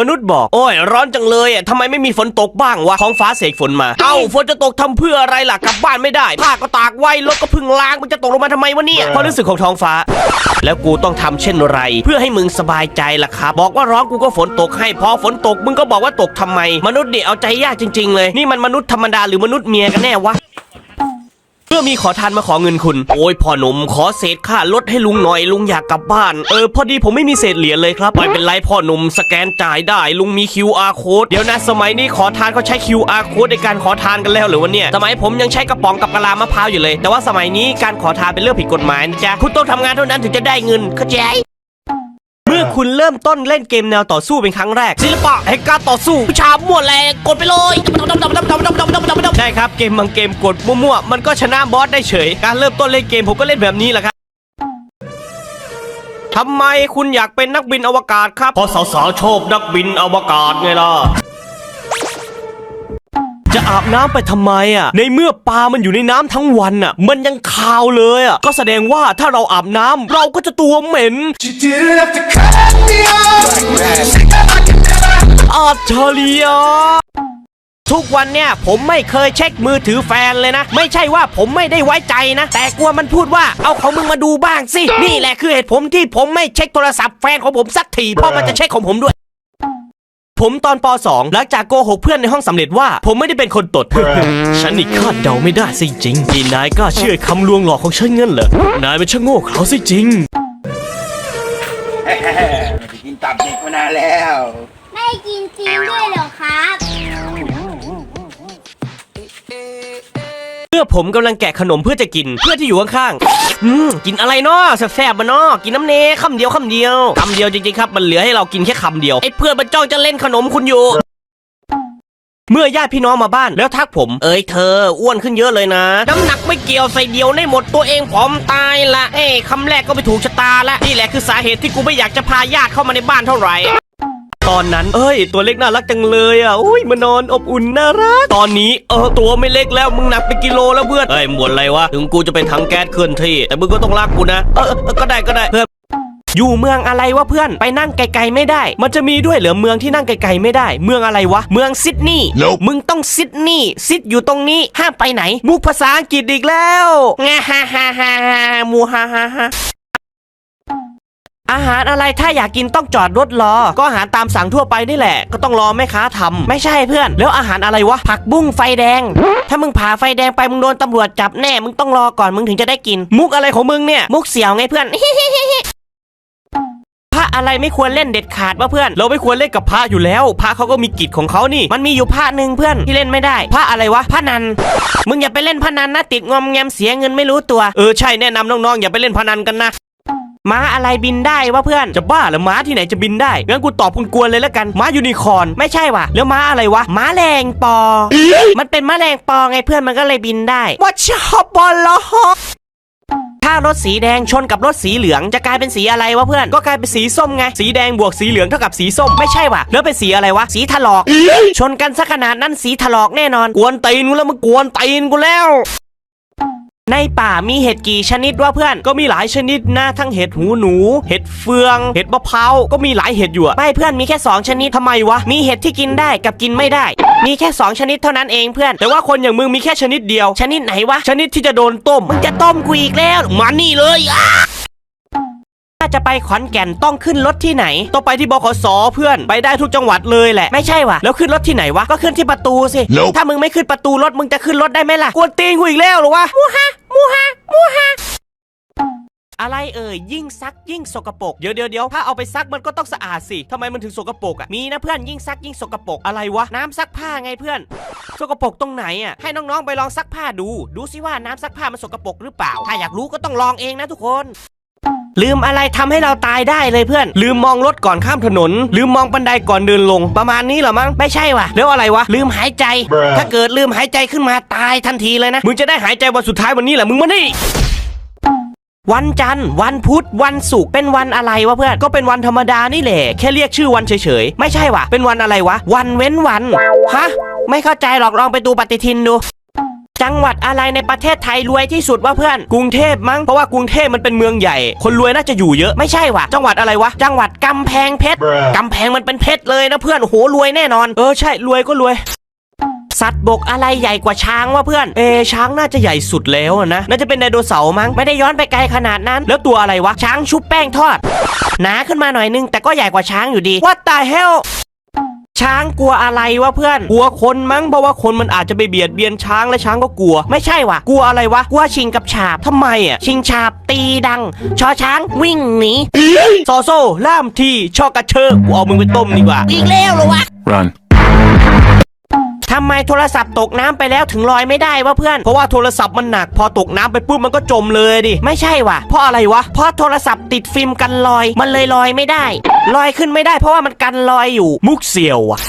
มนุษย์บอกโอ้ยร้อนจังเลยอะทำไมไม่มีฝนตกบ้างวะท้องฟ้าเสกฝนมา เอ้าฝนจะตกทำเพื่ออะไรล่ะกลับบ้านไม่ได้ผ้าก็ตากไว้รถก็เพึ่งล้างมันจะตกลงมาทำไมวะเนี่ยความรู้สึกของท้องฟ้า แล้วกูต้องทำเช่นไร เพื่อให้มึงสบายใจล่ะครับบอกว่าร้อนกูก็ฝนตกให้พอฝนตกมึงก็บอกว่าตกทำไม มนุษย์เนี่ยเอาใจยากจริง ๆ เลย นี่มันมนุษย์ธรรมดาหรือมนุษย์เมียกันแน่วะเมีขอทานมาขอเงินคุณ โอ้ยพ่อหนุ่มขอเศษค่ารถให้ลุงหน่อยลุงอยากกลับบ้าน เออพอดีผมไม่มีเศษเหรียญเลยครับไม่เป็นไรพ่อหนุ่มสแกนจ่ายได้ ลุงมี QR code เดี๋ยวนะสมัยนี้ขอทานเขาใช้ QR code ในการขอทานกันแล้วหรือวะเนี่ยสมัยผมยังใช้กระป๋องกับกะลามะพร้าวอยู่เลย แต่ว่าสมัยนี้การขอทานเป็นเรื่องผิดกฎหมายนะจ๊ะคุณต้องทำงานเท่านั้นถึงจะได้เงินเข้าใจ คุณเริ่มต้นเล่นเกมแนวต่อสู้เป็นครั้งแรกศิลปะแห่งการต่อสู้วิชามั่วแรงกดไปเลยใช่ครับเกมบางเกมกดมั่วๆมันก็ชนะบอสได้เฉย การเริ่มต้นเล่นเกมผมก็เล่นแบบนี้แหละครับทำไมคุณอยากเป็นนักบินอวกาศครับเพราะสาวๆชอบนักบินอวกาศไงล่ะ จะอาบน้ำไปทำไมอะ ในเมื่อปลามันอยู่ในน้ำทั้งวันอะ มันยังคาวเลยอะ ก็แสดงว่าถ้าเราอาบน้ำเราก็จะตัวเหม็นอัจฉริยะทุกวันเนี่ยผมไม่เคยเช็คมือถือแฟนเลยนะ ไม่ใช่ว่าผมไม่ได้ไว้ใจนะ แต่กลัวมันพูดว่าเอาของมึงมาดูบ้างสิ นี่แหละคือเหตุผลที่ผมไม่เช็คโทรศัพท์แฟนของผมสักทีเพราะมันจะเช็คของผมด้วย ผมตอนป .2 หลังจากโกหกเพื่อนในห้องสำเร็จว่า ผมไม่ได้เป็นคนตด ฉันนี่คาดเดาไม่ได้สิจริงที่นายกล้าเชื่อคำลวงหลอกของฉันงั้นเหรอนายเป็นช่างโง่เขลาสิจริง ไม่ได้กินตับเด็กมานานแล้ว ไม่กินจริงด้วยเหรอครับ เมื่อผมกำลังแกะขนมเพื่อจะกิน เพื่อที่อยู่ข้างๆอืมกินอะไรเนาะแซ่บๆมาเนาะกินน้ำเนคำเดียวคำเดียวคำเดียวจริงๆครับ มันเหลือให้เรากินแค่คำเดียวไอ้เพื่อนมันจ้องจะเล่นขนมคุณอยู่เมื่อญาติพี่น้องมาบ้านแล้วทักผม เอ้ยเธอ อ้วนขึ้นเยอะเลยนะ น้ำหนักไม่เกี่ยวใส่เดียวได้หมดตัวเองผอมตายละเอ้ยคำแรกก็ไปถูกชะตาละนี่แหละคือสาเหตุที่กูไม่อยากจะพาญาติเข้ามาในบ้านเท่าไหร่ ตอนนั้น เอ้ย ตัวเล็กน่ารักจังเลยอะอุ้ยมานอนอบอุ่นน่ารัก ตอนนี้เออตัวไม่เล็กแล้วมึงหนักเป็นกิโลแล้วเพื่อนเฮ้ยหมวดอะไรวะถึงกูจะเป็นถังแก๊สเคลื่อนที่แต่มึงก็ต้องรักกูนะเออเออเออก็ได้ก็ได้เพื่อนอยู่เมืองอะไรวะเพื่อนไปนั่งไกลๆไม่ได้ มันจะมีด้วยเหรอเมืองที่นั่งไกลๆไม่ได้ เมืองอะไรวะ เมืองซิดนีย์ Nope มึงต้องซิดนีย์ซิดอยู่ตรงนี้ห้ามไปไหน มุกภาษาอังกฤษอีกแล้วงาฮ่าฮ่าฮ่าฮ่ามูฮ่าฮ่าฮ่า อาหารอะไรถ้าอยากกินต้องจอดรถรอ ก็อาหารตามสั่งทั่วไปนี่แหละ ก็ต้องรอแม่ค้าทำไม่ใช่เพื่อน แล้วอาหารอะไรวะ ผักบุ้งไฟแดง ถ้ามึงผ่าไฟแดงไปมึงโดนตำรวจจับแน่ มึงต้องรอก่อนมึงถึงจะได้กิน มุกอะไรของมึงเนี่ย มุกเสี่ยวไงเพื่อนพระอะไรไม่ควรเล่นเด็ดขาดวะเพื่อน เราไม่ควรเล่นกับพระอยู่แล้ว พระเขาก็มีกิจของเขานี่ มันมีอยู่พระหนึ่งเพื่อนที่เล่นไม่ได้ พระอะไรวะพระนัน มึงอย่าไปเล่นพนันนะติดงอมแงมเสียเงินไม่รู้ตัว เออใช่แนะนำน้องๆอย่าไปเล่นพนันกันนะ ม้าอะไรบินได้วะเพื่อน จะบ้าเหรือม้าที่ไหนจะบินได้ งั้นกูตอบคุณกวนเลยแล้วกัน ม้ายูนิคอร์น ไม่ใช่ว่ะ แล้วม้าอะไรวะ ม้าแรงปอ มันเป็นม้าแรงปอไงเพื่อนมันก็เลยบินได้ว่าชอบบอลลถ้ารถสีแดงชนกับรถสีเหลืองจะกลายเป็นสีอะไรวะเพื่อน ก็กลายเป็นสีส้มไง สีแดงบวกสีเหลืองเท่ากับสีส้มไม่ใช่ว่ะแล้วเป็นสีอะไรวะ สีถลอก ชนกันสักขนาดนั้นสีถลอกแน่นอน กวนตีนกูแล้วมึงกวนตีนกูแล้ว ในป่ามีเห็ดกี่ชนิดวะเพื่อนก็มีหลายชนิดนะทั้งเห็ดหูหนู เห็ดเฟือง เห็ดมะพร้าวก็มีหลายเห็ดอยู่อะไม่เพื่อนมีแค่สองชนิดทำไมวะมีเห็ดที่กินได้กับกินไม่ได้ มีแค่สองชนิดเท่านั้นเองเพื่อน แต่ว่าคนอย่างมึงมีแค่ชนิดเดียว ชนิดไหนวะชนิดที่จะโดนต้มมึงจะต้มกูอีกแล้วมานี่เลยอะ จะไปขอนแก่นต้องขึ้นรถที่ไหน ต้องไปที่บขสเพื่อนไปได้ทุกจังหวัดเลยแหละไม่ใช่ว่ะแล้วขึ้นรถที่ไหนวะก็ขึ้นที่ประตูสิ Nope ถ้ามึงไม่ขึ้นประตูรถมึงจะขึ้นรถได้ไหมล่ะกวนตีนกูอีกแล้วเหรอวะมูฮะมูฮะมูฮะอะไรเอ่ยยิ่งซักยิ่งสกปรกเดี๋ยวเดี๋ยวเดี๋ยวถ้าเอาไปซักมันก็ต้องสะอาดสิทำไมมันถึงสกปรกอะมีนะเพื่อนยิ่งซักยิ่งสกปรกอะไรวะน้ำซักผ้าไงเพื่อน สกปรกตรงไหนอะให้น้องๆไปลองซักผ้าดู ดูสิว่าน้ำซักผ้ามันสกปรกหรือเปล่า ถ้าอยากรู้ก็ต้องลองเองนะทุกคน ลืมอะไรทำให้เราตายได้เลยเพื่อน ลืมมองรถก่อนข้ามถนน ลืมมองบันไดก่อนเดินลง ประมาณนี้เหรอมั้งไม่ใช่ว่ะแล้วอะไรวะ ลืมหายใจ Bruh ถ้าเกิดลืมหายใจขึ้นมาตายทันทีเลยนะ มึงจะได้หายใจวันสุดท้ายวันนี้แหละมึงมานี่วันจันทร์วันพุธวันศุกร์เป็นวันอะไรวะเพื่อนก็เป็นวันธรรมดานี่แหละแค่เรียกชื่อวันเฉยๆ ไม่ใช่ว่ะเป็นวันอะไรวะ วันเว้นวันฮะไม่เข้าใจหรอกลองไปดูปฏิทินดู จจังหวัดอะไรในประเทศไทยรวยที่สุดวะเพื่อนกรุงเทพมั้งเพราะว่ากรุงเทพมันเป็นเมืองใหญ่ คนรวยน่าจะอยู่เยอะไม่ใช่วะจังหวัดอะไรวะจังหวัดกำแพงเพชรกำแพงมันเป็นเพชรเลยนะเพื่อนโอ้โหรวยแน่นอน เออใช่รวยก็รวยสัตว์บกอะไรใหญ่กว่าช้างวะเพื่อน เอช้างน่าจะใหญ่สุดแล้วอะนะ น่าจะเป็นไดโนเสาร์มั้ง ไม่ได้ย้อนไปไกลขนาดนั้น แล้วตัวอะไรวะ ช้างชุบแป้งทอด หนาขึ้นมาหน่อยนึง แต่ก็ใหญ่กว่าช้างอยู่ดี What the hell ช้างกลัวอะไรวะเพื่อน กลัวคนมั้งเพราะว่าคนมันอาจจะไปเบียดเบียนช้างและช้างก็กลัว ไม่ใช่วะกลัวอะไรวะกลัวชิงกับฉาบทำไมอะชิงฉาบตีดัง ชอช้างวิ่งหนีซอโซ่ล่ามทีชอกระเชอกูเอามึงไปต้มดีกว่า อีกแล้วเหรอวะ Run. ทำไมโทรศัพท์ตกน้ำไปแล้วถึงลอยไม่ได้วะเพื่อน เพราะว่าโทรศัพท์มันหนัก พอตกน้ำไปปุ๊บมันก็จมเลยดิ ไม่ใช่วะเพราะอะไรวะ เพราะโทรศัพท์ติดฟิล์มกันลอย มันเลยลอยไม่ได้ ลอยขึ้นไม่ได้ เพราะว่ามันกันลอยอยู่ มุกเสียวอะ